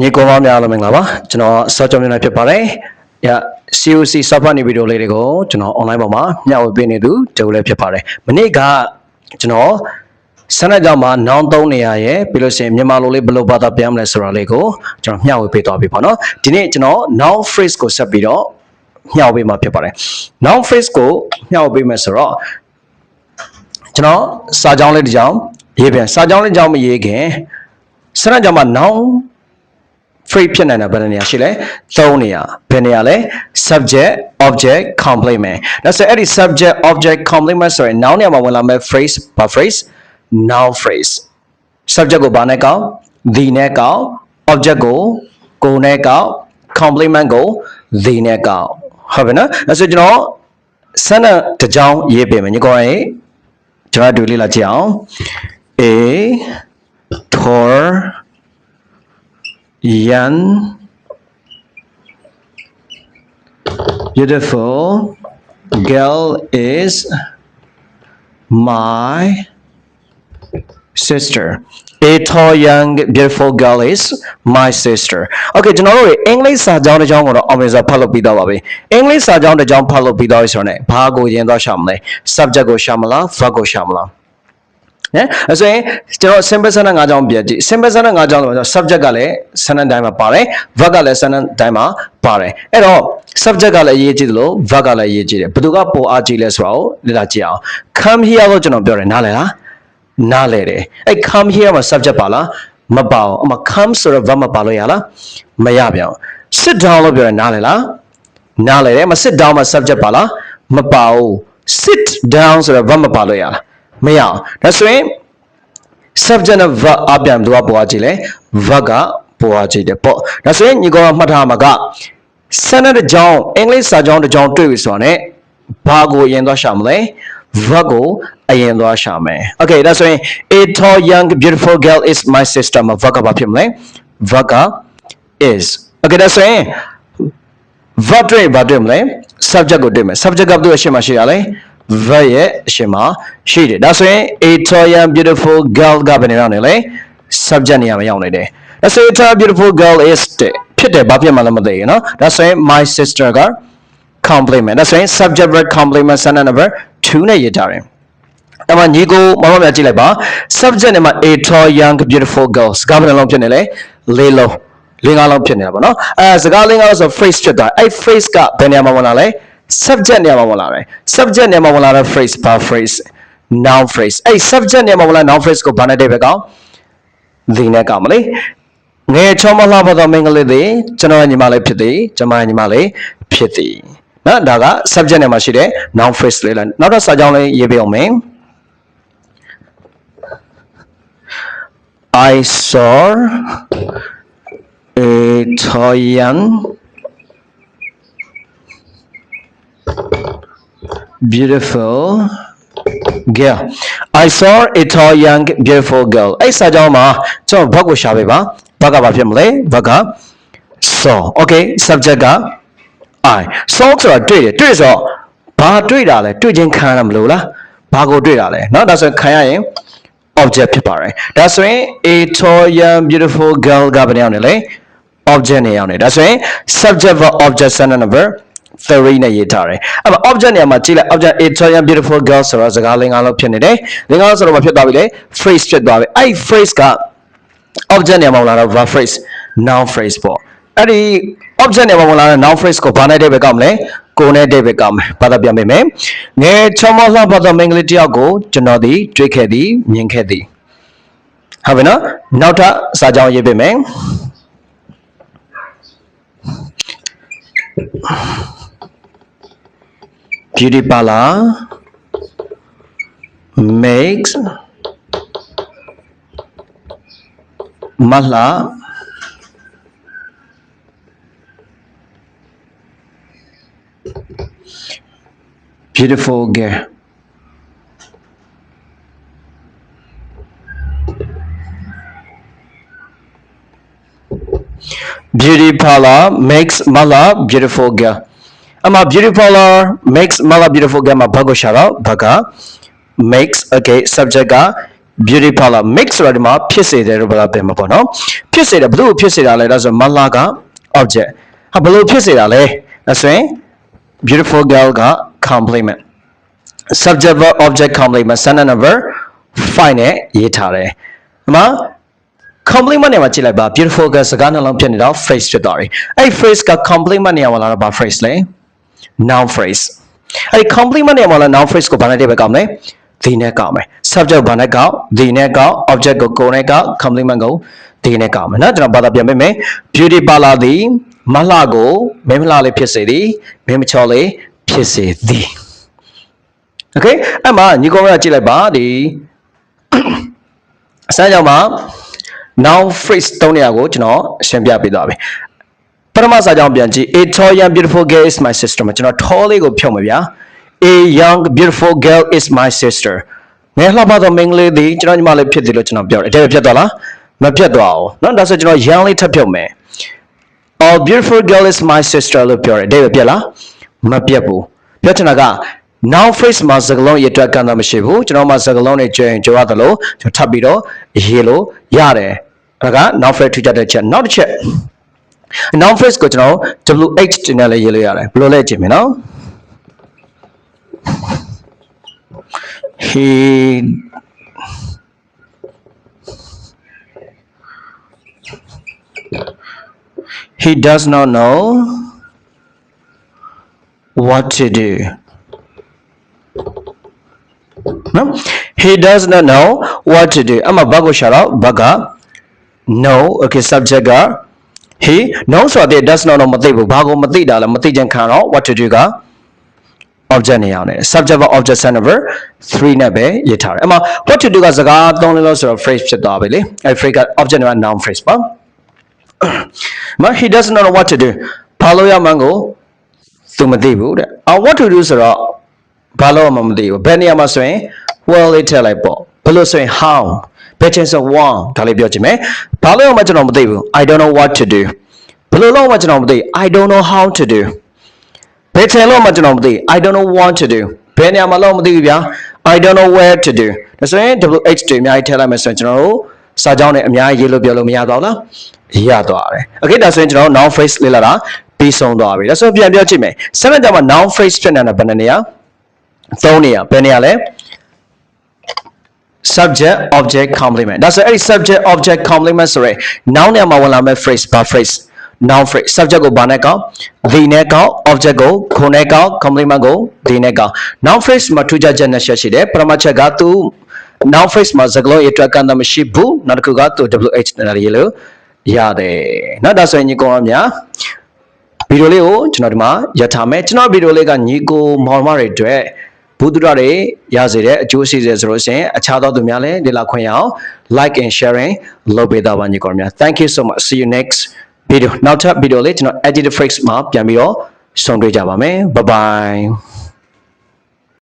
ညီကောင်မများအားလုံးမင်္ဂလာပါကျွန်တော်စောကြောင့်မြန်မာဖြစ်ပါတယ်ည COC software နေဗီဒီယိုလေးတွေကိုကျွန်တော် online ပေါ်မှာမျှဝေပေးနေသူဂျိုလည်းဖြစ်ပါတယ်မနေ့ကကျွန်တော်ဆန္ဒကြောင့်မှာနောင်သုံးနေရရဲ့ပြီးလို့ရှိရင်မြန်မာလိုလေးဘယ်လိုဘာသာပြန်မလဲဆိုတာလေးကိုကျွန်တော်မျှဝေပေးသွားပြီပေါ့နော်ဒီနေ့ကျွန်တော် noun phrase ကိုဆက်ပြီးတော့မျှဝေပေးမှာဖြစ်ပါတယ် noun phrase ကိုမျှဝေပေးမယ်ဆိုတော့ကျွန်တော်စာကြောင်းလေးတစ်ကြောင်းရေးပြန်စာကြောင်းလေးတစ်ကြောင်းမရေးခင်ဆန္ဒကြောင့်မှာ noun phrase ဖြစ်နိုင်တာဘယ်နှနေရာရှိလဲ၃နေရာဘယ်နေရာလဲ subject object complement ဒါဆိုအဲ့ဒီ subject object complement ဆိုရင် noun နေရာမှာဝင်လာမဲ့ phrase ဘာ phrase noun phrase subject ကိုဘာနဲ့ကောက် the နဲ့ကောက် object ကိုကိုနဲ့ကောက် complement ကို the နဲ့ကောက်ဟုတ်ပြီနော်ဒါဆိုကျွန်တော်ဆန်းတဲ့တစ်ကြောင်းရေးပေးမယ်ညီကောင်ရေကျွန်တော်တို့လေ့လာကြည့်အောင် a tor young, beautiful girl is my sister. A tall, young, beautiful girl is my sister. Okay ကျွန်တော်တို့အင်္ဂလိပ်စာကြောင်းတစ်ကြောင်းကိုတော့အောင်မြင်စွာဖတ်လို့ပြီးတော့ပါပြီ။အင်္ဂလိပ်စာကြောင်းတစ်ကြောင်းဖတ်လို့ပြီးတော့ဆိုတော့ ਨੇ ဘာကိုရင်သွားရှာမလဲ။ subject ကိုရှာမလား verb ကိုရှာမလား။ ဟမ်အဲဆိုရင်ကျွန်တော် simple sentence ၅ကြောင်းပြကြည့် simple sentence ၅ကြောင်းဆိုတော့ subject ကလည်း sentence တိုင်းမှာပါတယ် verb ကလည်း sentence တိုင်းမှာပါတယ်အဲ့တော့ subject ကလည်းအရေးကြီးတယ်လို့ verb ကလည်းအရေးကြီးတယ်ဘယ်သူကပိုအားကြီးလဲဆိုတာကိုလေ့လာကြည့်အောင် come here လို့ကျွန်တော်ပြောတယ်နားလည်လားနားလည်တယ်အဲ့ come here မှာ subject ပါလားမပါဘူးအမ come ဆိုတော့ verb မပါလို့ရလားမရပြန်ဘူး sit down လို့ပြောတယ်နားလည်လားနားလည်တယ်မ sit down မှာ subject ပါလားမပါဘူး sit down ဆိုတော့ verb မပါလို့ရလား မရအောင်ဒါဆိုရင် subject နဲ့ verb အပြန်သူကပေါ်အားကြည့်လဲ verb ကပေါ်အားကြည့်တယ်ပေါ့ဒါဆိုရင်ညီကောင်ကမှတ်ထားမှာက sentence တစ်ကြောင်းအင်္ဂလိပ်စာကြောင်းတစ်ကြောင်းတွေ့ပြီဆိုတာ ਨੇ ဘာကိုအရင်သွားရှာမလဲ verb ကိုအရင်သွားရှာမယ် okay ဒါဆိုရင် a tall young beautiful girl is my sister မှာ verb ကဘာဖြစ်မလဲ verb က is okay ဒါဆိုရင် verb တွေ့ရင်ဘာတွေ့မလဲ subject ကိုတွေ့မယ် subject ကဘယ်သူ့အရှင်းမှာရှိရလဲ verb ရဲ့အရှင်းမှာရှိတယ်ဒါဆိုရင် a tall young beautiful girl ကဘယ်နေရောက်နေလဲ subject နေရာမှာရောက်နေတယ်ဒါဆိုရင် a tall beautiful girl is တဲ့ဖြစ်တယ်ဘာဖြစ်မှလည်းမသိဘူးเนาะဒါဆိုရင် my sister က complement ဒါဆိုရင် subject verb complement sentence number 2နဲ့ရေးထားတယ်အဲ့မှာညီကိုမမမြကြည့်လိုက်ပါ subject နဲ့မှာ a tall young beautiful girl စကားဘယ်နှလုံးဖြစ်နေလဲလေးလုံးလေးငါးလုံးဖြစ်နေတာပေါ့နော်အဲစကားလေးငါးလုံးဆို phrase ဖြစ်သွားအဲ့ phrase ကဘယ်နေရာမှာဝင်လာလဲ subject နေရာမှာဝင်လာတယ် subject နေရာမှာဝင်လာတဲ့ phrase ဘာ phrase noun phrase အဲ့ subject နေရာမှာဝင်လာ noun phrase ကိုဘာနဲ့တိတ်ပဲကောင်း the နဲ့ကောင်းမလေးငယ်ချောမလှပသောမင်္ဂလေးသည်ကျွန်တော်ရဲ့ညီမလေးဖြစ်သည်ကျွန်မရဲ့ညီမလေးဖြစ်သည်နော်ဒါက subject နဲ့မှာရှိတဲ့ noun phrase လေးလားနောက်တော့စာကြောင်းလေးရေးပြအောင်မယ် I saw a Toyan beautiful girl I saw a tall young beautiful girl အဲ့စာကြောင်းမှာကျွန်တော်ဘတ်ကိုရှာပေးပါဘတ်ကဘာဖြစ်မလဲဘတ်က saw okay subject က I saw ဆိုတာတွေ့တယ်တွေ့ဆိုတော့ဘာတွေ့တာလဲတွေ့ချင်းခံရမလို့လားဘာကိုတွေ့တာလဲเนาะဒါဆိုရင်ခံရရင် object ဖြစ်ပါတယ်ဒါဆိုရင် a tall young beautiful girl ကဘယ်နေအောင်နေလဲ object နေအောင်နေဒါဆိုရင် subject verb object sentence number 3နဲ့ရေးထားတယ်အဲ့မှာ object နေရာမှာကြည့်လိုက် object a tall young beautiful girl ဆိုတော့စကားလေးငါးလုံးဖြစ်နေတယ်လင်းငါးလုံးဆိုတော့ဘာဖြစ်သွားပြီလဲ phrase ဖြစ်သွားပြီအဲ့ phrase က object နေရာမှာဝင်လာတော့ verb phrase noun phrase ပေါ့အဲ့ဒီ object နေရာမှာဝင်လာတဲ့ noun phrase ကိုဘာနဲ့တိတ်ပဲကောက်မလဲကိုယ်နဲ့တိတ်ပဲကောက်မယ်ဘာသာပြန်ပေးမယ်ငယ်ချောမလှပသောမိန်းကလေးတစ်ယောက်ကိုကျွန်တော်ဒီတွေ့ခဲ့သည်မြင်ခဲ့သည်ဟုတ်ပြီနော်နောက်ထပ်စာကြောင်းရေးပေးမယ် beauty parlor makes mala. Beautiful girl. Beauty parlor makes mala. Beautiful girl အမ beauty parlor makes mala beautiful girl မှာဘာကိုရှာတော့ဘာက makes okay subject က beauty parlor mix ဆိုတာဒီမှာဖြစ်စေတယ်လို့ပြောတာပြင်မှာပေါ့နော်ဖြစ်စေတယ်ဘယ်သူ့ကိုဖြစ်စေတာလဲဒါဆိုမလာက object ဟာဘယ်လိုဖြစ်စေတာလဲဒါဆိုရင် beautiful girl က compliment subject verb object complement sentence number 5နဲ့ရေးထားတယ်ဒီမှာ compliment နေရာမှာကြည့်လိုက်ပါ beautiful girl စကားနှလုံးဖြစ်နေတော့ phrase ဖြစ်သွားပြီအဲ့ဒီ phrase က compliment နေရာမှာလာတော့ဘာ phrase လဲ noun phrase အဲ့ဒီ complement နဲ့မှာလား noun phrase ကိုဘာနဲ့တဲ့ပဲကောင်းမလဲ the နဲ့ကောင်းမယ် subject ဘာနဲ့ကောင်း the နဲ့ကောင်း object ကိုကိုနဲ့ကောင်း complement ကို the နဲ့ကောင်းမယ်နော်ကျွန်တော်ဘာသာပြန်ပေးမယ် beauty parlor သည်မလှကိုမင်းမလှလေးဖြစ်စေသည်မင်းမချော်လေးဖြစ်စေသည် okay အဲ့မှာညီကောင်ကကြည့်လိုက်ပါဒီအစမ်းကြောင့်မှာ noun phrase သုံးနေရာကိုကျွန်တော်ရှင်းပြပေးသွားပြီ ပထမစာကြောင်းပြန်ကြည့် a tall young beautiful girl is my sister မှာကျွန်တော် tall လေးကိုဖြုတ်မယ်ဗျာ a young beautiful girl is my sister ငယ်လှပသောမိန်းကလေးသည်ကျွန်တော်ညီမလေးဖြစ်တယ်လို့ကျွန်တော်ပြောတယ်အဲ့ဒါပြတ်သွားလားမပြတ်သွားဘူးเนาะဒါဆိုကျွန်တော် young လေးထပ်ဖြုတ်မယ် a beautiful girl is my sister လို့ပြောတယ်အဲ့ဒါပြတ်လားမပြတ်ဘူးပြောချင်တာက noun phrase မှာစကားလုံးရအတွက်ကန့်တာမရှိဘူးကျွန်တော်မှာစကားလုံးတွေကြွရင်ကြွရတယ်လို့ကျွန်တော်ထပ်ပြီးတော့ရေးလို့ရတယ်ဒါက noun phrase ထူးခြားတဲ့ချက်နောက်တစ်ချက် noun phrase ကိုကျွန်တော် WH တင်နဲ့လည်းရေးလို့ရတယ်ဘယ်လိုလဲကြည့်မယ်နော် he he does not know what to do နော် he does not know what to do အမဘာကိုရှာတော့ဘာက no okay subject က he no ဆိုတော့ does not know မသိဘူးဘာကိုမသိတာလဲမသိချင်ခံတော့ what to do က object နေအောင်တယ် subject က object send number 3နဲ့ပဲရေးထားတယ်အမ what to do ကစကားသုံးလို့ဆိုတော့ phrase ဖြစ်သွားပြီလေအဲ phrase က object နဲ့ noun phrase ပါမ he doesn't know what to do ဘာလို့ရမှန်းကိုသူမသိဘူးတဲ့ uh, what to do ဆိုတော့ဘာလို့မှမသိဘူးဘယ်နေရာမှာဆိုရင် well လေးထည့်လိုက်ပေါ့ဘယ်လိုဆိုရင် how ဘယ်ချင်းဆို one ဒါလေးပြောချင်မယ်ဘာလို့မှကျွန်တော်မသိဘူး I don't know what to do ဘယ်လိုလုပ်မှကျွန်တော်မသိ I don't know how to do ဘယ်ချင်လို့မှကျွန်တော်မသိ I don't know what to do ဘယ်နေရာမှာလို့မသိဘူးဗျာ I don't know where to do ဒါဆိုရင် WH တွေအများကြီးထည့်လိုက်မယ်ဆိုရင်ကျွန်တော်တို့စာကြောင်းနဲ့အများကြီးရေးလို့ပြောလို့မရတော့လားရသွားတယ် Okay ဒါဆိုရင်ကျွန်တော်တို့ noun phrase လေ့လာတာပြီးဆုံးသွားပြီဒါဆိုပြန်ပြောကြည့်မယ်ဆက်လက်ကြမှာ noun phrase ဖြစ်နေတာဘယ်နှစ်နေရာသုံးနေရာဘယ်နေရာလဲ subject object complement ဒါဆိုအဲ့ဒီ subject object complement ဆိုရယ် noun နဲ့မှာဝင်လာမဲ့ phrase ဘာ phrase noun phrase subject ကိုဘာနဲ့ကောက် the နဲ့ကောက် object ကိုခုနဲ့ကောက် complement ကို the နဲ့ကောက် noun phrase မှာထူးခြားချက်နှစ်ချက်ရှိတယ်ပထမချက်ကသူ noun phrase မှာစကားလုံးရဲ့အတွက်ကန့်သတ်မရှိဘူးနောက်တစ်ခုကသူ wh နဲ့ရေးလို့ရတယ်နော်ဒါဆိုရင်ညီကောင်များဗီဒီယိုလေးကိုကျွန်တော်ဒီမှာရထားမယ်ကျွန်တော်ဗီဒီယိုလေးကညီကိုမောင်မတွေအတွက် ဘူးတူရတွေရစေတဲ့အကျိုးရှိစေဆိုလို့ရှိရင်အခြားသောသူများလည်းလေ့လာခွင့်ရအောင် like and sharing လုပ်ပေးတော့ပါညီကောင်များ thank you so much see you next video နောက်ထပ်ဗီဒီယိုလေးကျွန်တော် edit phrase မှာပြန်ပြီးတော့ဆုံတွေ့ကြပါမယ် bye bye